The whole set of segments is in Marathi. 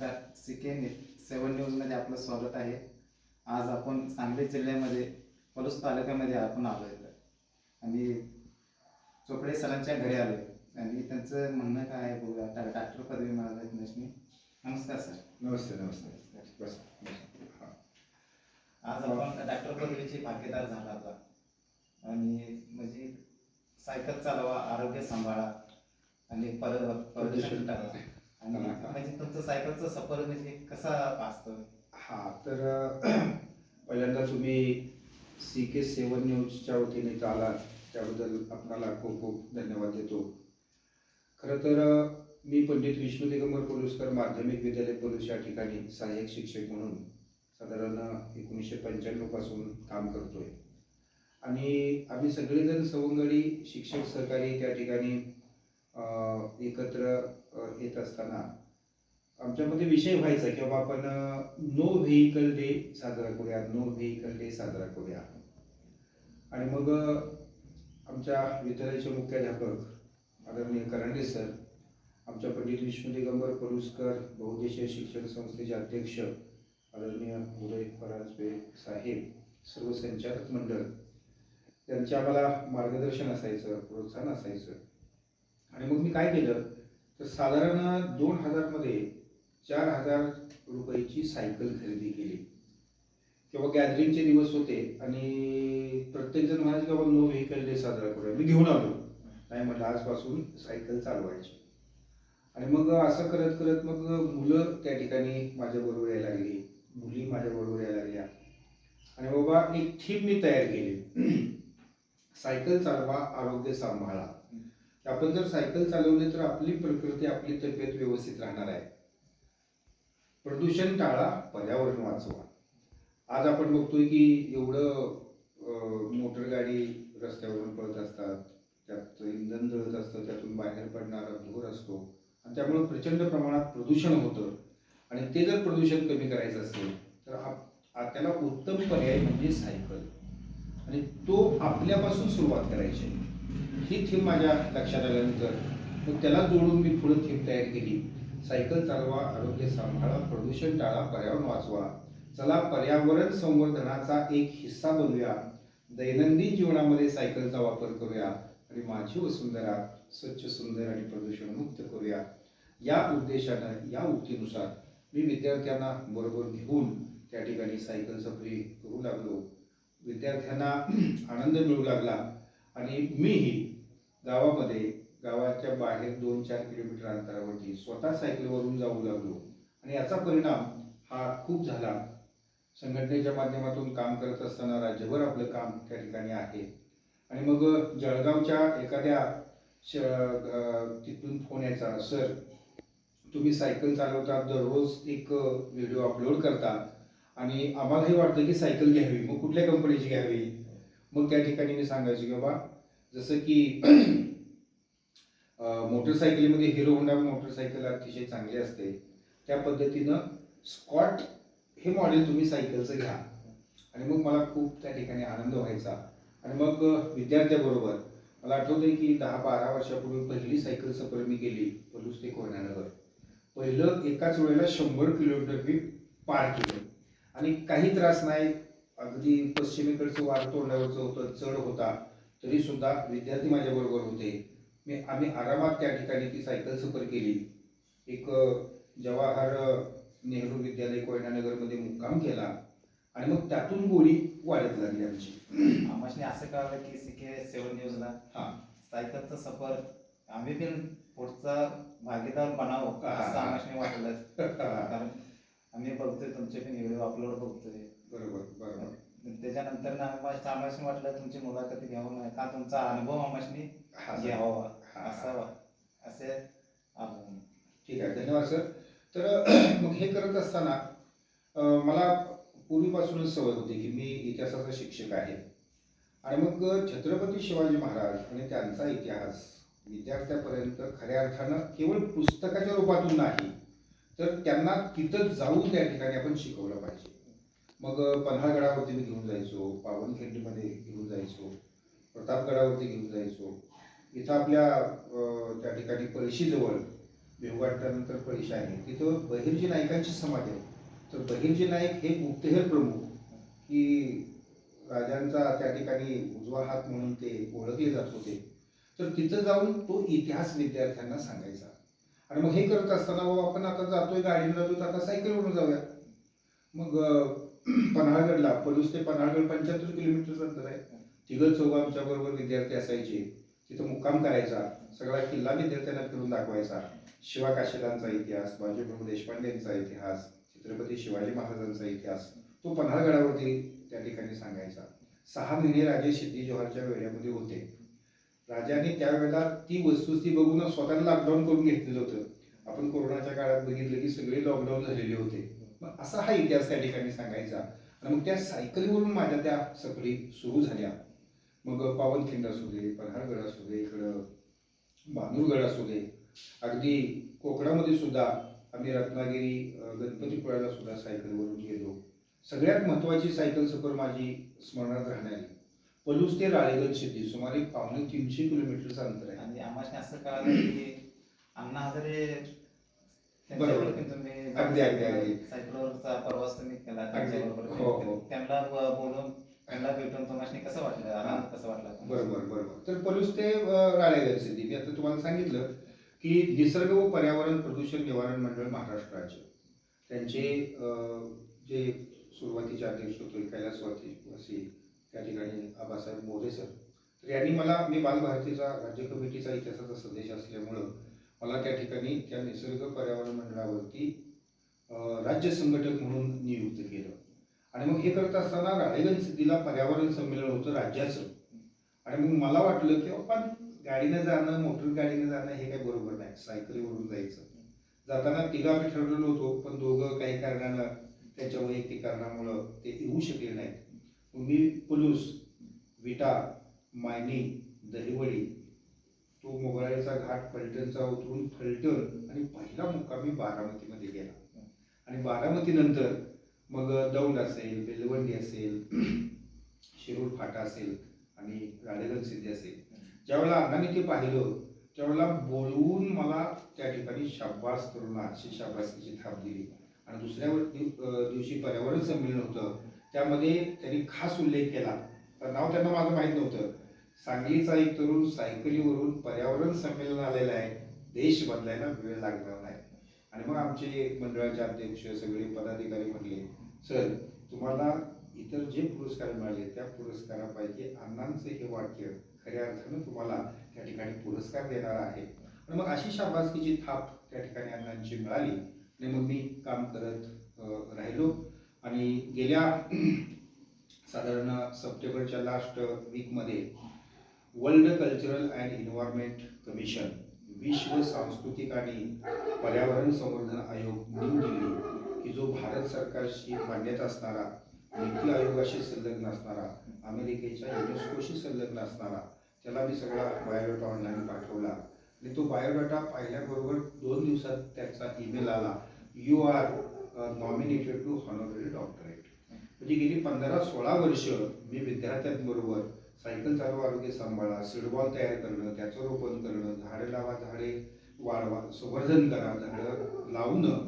नमस्कार. सी के सेवन न्यूजमध्ये आपलं स्वागत आहे. आज आपण सांगली जिल्ह्यामध्ये पलूस तालुक्यामध्ये आपण आलो आहे आणि चोपडे सरांच्या घरी आलो आहे. आणि त्यांचं म्हणणं काय आहे बघूया. डा- डॉक्टर पदवी मिळाली त्यांनी नमस्कार सर. नमस्ते नमस्ते. बस हा. आज आपण डॉक्टर पदवीचे भागीदार झाला आता आणि म्हणजे सायकल चालवा आरोग्य सांभाळा आणि पर प्रदूषण टाळा आणि म्हणजे तुमचं सायकलचं सफर म्हणजे कसा असतं हा तर पहिल्यांदा तुम्ही सी के सेवन न्यूजच्या वतीने इथं आलात त्याबद्दल आपणाला खूप खूप धन्यवाद देतो. खरं तर मी पंडित विष्णू दिगंबर पोलुसकर माध्यमिक विद्यालय पोलीस या ठिकाणी सहाय्यक शिक्षक म्हणून साधारण एकोणीसशे पंच्याण्णवपासून काम करतोय. आणि आम्ही सगळेजण सवंगडी शिक्षक सहकारी त्या ठिकाणी एकत्र येत असताना आमच्यामध्ये विषय व्हायचा की बाबा आपण नो व्हेकल डे साजरा करूया नो व्हेकल डे साजरा करूया आणि मग आमच्या विद्यालयाचे मुख्याध्यापक आदरणीय करंडे सर आमच्या पंडित विष्णू दिगंबर परुसकर बहुदेशीय शिक्षण संस्थेचे अध्यक्ष आदरणीय उदय परांजपे साहेब सर्व संचालक मंडळ त्यांचे आम्हाला मार्गदर्शन असायचं प्रोत्साहन असायचं. आणि मग मी काय केलं? तर साधारण दोन हजारमध्ये चार हजार रुपयाची सायकल खरेदी केली. किंवा गॅदरिंगचे दिवस होते आणि प्रत्येकजण म्हणायचे की बाबा नो व्हेकल डे साजरा करूया. मी घेऊन आलो. नाही म्हटलं आजपासून सायकल चालवायची. आणि मग असं करत करत मग मुलं त्या ठिकाणी माझ्याबरोबर यायला लागली. मुली माझ्याबरोबर यायला लागल्या. आणि बाबा एक थीम मी तयार केली. सायकल चालवा आरोग्य सांभाळा. आपण जर सायकल चालवली तर आपली प्रकृती आपली तब्येत व्यवस्थित राहणार आहे. प्रदूषण टाळा पर्यावरण वाचवा. आज आपण बघतोय की एवढं मोटर गाडी रस्त्यावरून पळत असतात त्यात इंधन जळत असतं त्यातून बाहेर पडणारा धूर असतो. आणि त्यामुळे प्रचंड प्रमाणात प्रदूषण होतं. आणि ते जर प्रदूषण कमी करायचं असेल तर आप- त्याला उत्तम पर्याय म्हणजे सायकल. आणि तो आपल्यापासून सुरुवात करायची आहे. ही थीम माझ्या लक्षात आल्यानंतर मग त्याला जोडून मी पुढे थीम तयार केली. सायकल चालवा आरोग्य सांभाळा प्रदूषण टाळा पर्यावरण वाचवा. चला पर्यावरण संवर्धनाचा एक हिस्सा बनूया दैनंदिन जीवनामध्ये सायकलचा वापर करूया आणि माझी वसुंधरा स्वच्छ सुंदर आणि प्रदूषण मुक्त करूया. या उद्देशानं या उक्तीनुसार मी विद्यार्थ्यांना बरोबर घेऊन त्या ठिकाणी सायकल सफरी करू लागलो. विद्यार्थ्यांना आनंद मिळू लागला आणि मीही गावामध्ये गावाच्या बाहेर दोन चार किलोमीटर अंतरावरती स्वतः सायकलवरून जाऊ लागलो. आणि याचा परिणाम हा खूप झाला. संघटनेच्या माध्यमातून काम करत असताना राज्यभर आपलं काम त्या ठिकाणी आहे. आणि मग जळगावच्या एखाद्या श तिथून फोन यायचा सर तुम्ही सायकल चालवता दररोज एक व्हिडिओ अपलोड करता आणि आम्हालाही वाटतं की सायकल घ्यावी मग कुठल्या कंपनीची घ्यावी? मग त्या ठिकाणी मी सांगायची की बाबा जसं की मोटरसायकलमध्ये मोटरसायकलीमध्ये हिरो होंडा मोटरसायकल अतिशय चांगली असते. त्या पद्धतीनं स्कॉट हे मॉडेल तुम्ही सायकलचं घ्या. आणि मग मला खूप त्या ठिकाणी आनंद व्हायचा. आणि मग विद्यार्थ्याबरोबर मला आठवतंय की दहा बारा वर्षापूर्वी पहिली सायकल सफर मी केली पलूस ते कोयनानगर. पहिलं एकाच वेळेला शंभर किलोमीटर मी पार केलं. आणि काही त्रास नाही अगदी पश्चिमेकडचं वार तोंडावरचं होतं चढ होता. तरी सुद्धा विद्यार्थी माझ्या बरोबर होते. मी आम्ही आरामात त्या ठिकाणी ती सायकल सफर केली. एक जवाहर नेहरू विद्यालय कोयनानगरमध्ये मुक्काम केला आणि मग त्यातून गोडी वाढत लागली आमची. आम्हाला असं कळलं की सी के सेवन न्यूजला हा. सायकलचं सफर आम्ही पण पुढचा भागीदार बनावं. असं आम्हाला वाटलं. कारण आम्ही बघतोय तुमचे पण व्हिडिओ अपलोड बघतोय. बरोबर बरोबर. त्याच्यानंतर ना आम्हाला वाटलं तुमची मुलाखती घ्यावं नाही का तुमचा अनुभव हा सर. घ्यावा हा. असावा असे. ठीक आहे धन्यवाद सर तर मग हे करत असताना मला पूर्वीपासूनच सवय होती की मी इतिहासाचा शिक्षक आहे आणि मग छत्रपती शिवाजी महाराज आणि त्यांचा इतिहास विद्यार्थ्यापर्यंत खऱ्या अर्थानं केवळ पुस्तकाच्या रूपातून नाही तर त्यांना तिथं जाऊन त्या ठिकाणी आपण शिकवलं पाहिजे मग पन्हाळगडावरती मी घेऊन जायचो पावनखिंडीमध्ये घेऊन जायचो प्रतापगडावरती घेऊन जायचो. इथं आपल्या त्या ठिकाणी पळशीजवळ भेवघाटानंतर पळशी आहे. तिथं बहिर्जी नायकांची समाधी आहे. तर बहिर्जी नाईक हे गुप्तहेर प्रमुख की राजांचा त्या ठिकाणी उजवा हात म्हणून ते ओळखले जात होते. तर तिथं जाऊन तो इतिहास विद्यार्थ्यांना सांगायचा. आणि मग हे करत असताना बाबा आपण आता जातोय गाडीने जातोय तर आता सायकलवरून जाऊया मग पन्हाळगडला पलूस ते पन्हाळगड पंच्याहत्तर किलोमीटरचं अंतर आहे. तिघं चौघ आमच्या बरोबर विद्यार्थी असायचे. तिथं मुक्काम करायचा. सगळा किल्ला विद्यार्थ्यांना फिरून दाखवायचा. शिवा काशीदांचा इतिहास बाजीप्रभू देशपांडेंचा इतिहास छत्रपती शिवाजी महाराजांचा इतिहास तो पन्हाळगडावरती त्या ठिकाणी सांगायचा. सहा महिने राजे सिद्धी जोहरच्या वेळेमध्ये होते. राजाने त्यावेळेला ती वस्तुस्थिती बघून स्वतःला लॉकडाऊन करून घेतलेलं होतं. आपण कोरोनाच्या काळात बघितलं की सगळे लॉकडाऊन झालेले होते. मग असा हा इतिहास त्या ठिकाणी सांगायचा. आणि मग त्या सायकलीवरून माझ्या त्या सफरी सुरू झाल्या. मग पावनखिंड असू दे पन्हाळगड असू दे इकडं बांधूरगड असू दे. अगदी कोकणामध्ये सुद्धा आम्ही रत्नागिरी गणपतीपुळ्याला सुद्धा सायकलवरून गेलो. सगळ्यात महत्त्वाची सायकल सफर माझी स्मरणात राहणारी पलूस ते राळेगण शेती सुमारे पावणे तीनशे किलोमीटरचं अंतर आहे. आणि आम्हाला असं कळालं की अण्णा हजारे बरोबर. त्यांच्याबरोबर पण तुम्ही अगदी, अगदी, अगदी. सायकलवरचा प्रवास तुम्ही केला अगदी. त्यांच्याबरोबर हो, हो. त्यांना ब- बोलून त्यांना भेटून तुम्हाला कसं वाटलं आनंद कसा वाटला तुम्हाला? बरोबर बरोबर तर पलूस ते सिद्धी मी आता तुम्हाला सांगितलं की निसर्ग व पर्यावरण प्रदूषण निवारण मंडळ महाराष्ट्र राज्य त्यांचे अं, जे सुरुवातीचे अध्यक्ष होते कैलासवासी वासी त्या ठिकाणी आबासाहेब मोरे सर तर यांनी मला मी बालभारतीचा राज्य कमिटीचा इतिहासाचा सदस्य असल्यामुळं मला त्या ठिकाणी त्या निसर्ग पर्यावरण मंडळावरती राज्य संघटक म्हणून नियुक्त केलं. आणि मग हे करत असताना राळेगण सिद्धीला पर्यावरण संमेलन होतं राज्याचं. आणि मग मला वाटलं की आपण गाडीनं जाणं मोटर गाडीनं जाणं हे काही बरोबर नाही. सायकलीवरून जायचं. जाताना तिघा आम्ही ठरवलेलो होतो पण दोघं काही कारणानं त्याच्या वैयक्तिक कारणामुळं ते येऊ शकले नाहीत. मी पुलूस विटा मायनी दहिवडी तो मोगरायचा घाट फलटणचा उतरून फलटण आणि पहिला मुक्कामी बारामतीमध्ये गेला. आणि बारामतीनंतर मग दौंड असेल बेलवंडी असेल शिरूर फाटा असेल आणि राळेगण सिद्धी असेल. ज्यावेळेला अण्णांनी ते पाहिलं त्यावेळेला बोलवून मला त्या ठिकाणी शाब्बास तरुणा अशी शाबासकीची थाप दिली. आणि दुसऱ्या दिवशी पर्यावरण संमेलन होतं. त्यामध्ये त्यांनी खास उल्लेख केला. तर नाव त्यांना माझं माहीत नव्हतं. सांगलीचा एक तरुण सायकलीवरून पर्यावरण संमेलन आलेला आहे. देश बदलायला वेळ लागणार नाही. आणि मग आमचे मंडळाचे अध्यक्ष सगळे पदाधिकारी म्हटले सर तुम्हाला इतर जे पुरस्कार मिळाले त्या पुरस्कारापैकी अण्णांचं हे वाक्य खऱ्या अर्थानं तुम्हाला त्या ठिकाणी पुरस्कार देणार आहे. आणि मग अशी शाबासकीची थाप त्या ठिकाणी अण्णांची मिळाली. आणि मग मी काम करत राहिलो. आणि गेल्या साधारण सप्टेंबरच्या लास्ट वीकमध्ये world cultural and environment commission विश्व सांस्कृतिक आणि पर्यावरण संवर्धन आयोग न्यू दिल्ली की जो भारत सरकारशी मान्यता असणारा नीती आयोगाशी संलग्न असणारा अमेरिकेच्या युनेस्कोशी संलग्न असणारा त्याला मी सगळा बायोडाटा ऑनलाईन पाठवला. आणि तो बायोडाटा पाहिल्याबरोबर दोन दिवसात त्याचा ईमेल आला. You are nominated to honorary doctorate म्हणजे गेली पंधरा सोळा वर्ष मी विद्यार्थ्यांबरोबर सायकल चालवा आरोग्य सांभाळा सिडबॉल तयार करणं त्याचं रोपण करणं झाडे लावा झाडे वाढवा संवर्धन करा झाडं लावणं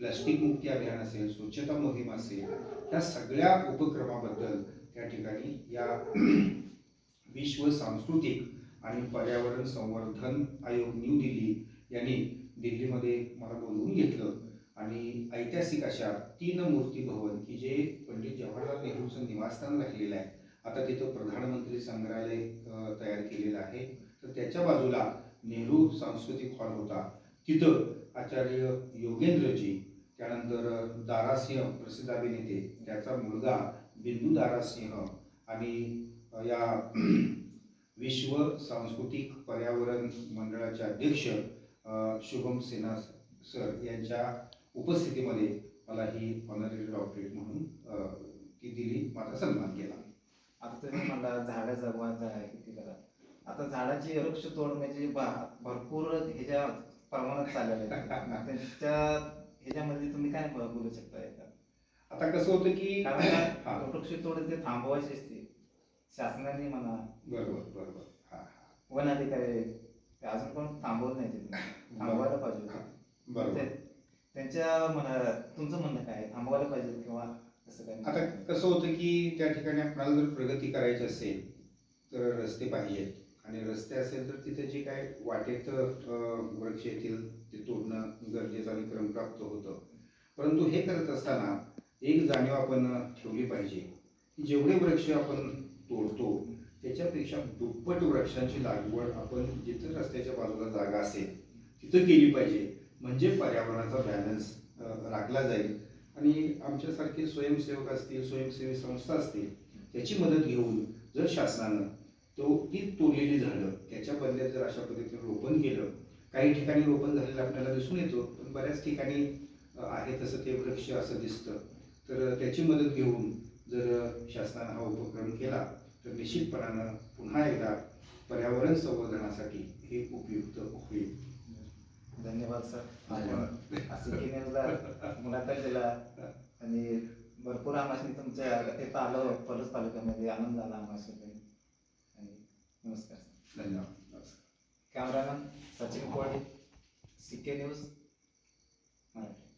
प्लॅस्टिक मुक्ती अभियान असेल स्वच्छता मोहीम असेल या सगळ्या उपक्रमाबद्दल त्या ठिकाणी या विश्व सांस्कृतिक आणि पर्यावरण संवर्धन आयोग न्यू दिल्ली यांनी दिल्लीमध्ये मला बोलवून घेतलं. आणि ऐतिहासिक अशा तीन मूर्ती भवन की जे पंडित जवाहरलाल नेहरूचं निवासस्थान राहिलेलं आहे. आता तिथं प्रधानमंत्री संग्रहालय तयार केलेलं आहे. तर त्याच्या बाजूला नेहरू सांस्कृतिक हॉल होता. तिथं आचार्य योगेंद्रजी त्यानंतर दारासिंह प्रसिद्ध अभिनेते त्याचा मुलगा बिंदू दारासिंह आणि या विश्व सांस्कृतिक पर्यावरण मंडळाचे अध्यक्ष शुभम सिन्हा सर यांच्या उपस्थितीमध्ये मला ही ऑनररी डॉक्टरेट म्हणून ती दिली माझा सन्मान केला. आता तुम्ही म्हणला झाडं जगवा झाडं किती करा. आता झाडाची वृक्ष तोड म्हणजे भरपूर ह्याच्या प्रमाणात चाललेलं आहे. त्यांच्या ह्याच्यामध्ये तुम्ही काय बोलू शकता? आता कसं होतं की वृक्ष तोड ते थांबवायचे असते. शासनाने म्हणा. बरोबर बरोबर. वन अधिकारी अजून पण थांबवत नाही थांबवायला पाहिजे. त्यांच्या मना तुमचं म्हणणं काय? आहे? थांबवायला पाहिजे किंवा आता कसं होतं की त्या ठिकाणी आपल्याला जर प्रगती करायची असेल तर रस्ते पाहिजेत. आणि रस्ते असेल तर तिथे जे काय वाटेत वृक्ष येतील ते तोडणं गरजेचं आणि क्रमप्राप्त होतं. परंतु हे करत असताना एक जाणीव आपण ठेवली पाहिजे की जेवढे वृक्ष आपण तोडतो त्याच्यापेक्षा दुप्पट वृक्षांची लागवड आपण जिथं रस्त्याच्या बाजूला जागा असेल तिथं केली पाहिजे. म्हणजे पर्यावरणाचा बॅलन्स राखला जाईल. आणि आमच्यासारखे स्वयंसेवक असतील स्वयंसेवी संस्था असतील त्याची मदत घेऊन जर शासनानं तो ती तोडलेली झाडं त्याच्या बदल्यात जर अशा पद्धतीने रोपण केलं काही ठिकाणी रोपण झालेलं आपल्याला दिसून येतो पण बऱ्याच ठिकाणी आहे तसं ते वृक्ष असं दिसतं. तर त्याची मदत घेऊन जर शासनानं हा उपक्रम केला तर निश्चितपणानं पुन्हा एकदा पर्यावरण संवर्धनासाठी हे उपयुक्त होईल. धन्यवाद सर. असं की न्यूजला मुलाखत दिला. आणि भरपूर आम्हाला तुमच्या इथं आलो पलूस तालुक्यामध्ये आनंद झाला आम्हाला आणि नमस्कार सर. धन्यवाद. नमस्कार. Cameraman Sachin Koli C K news Marathi.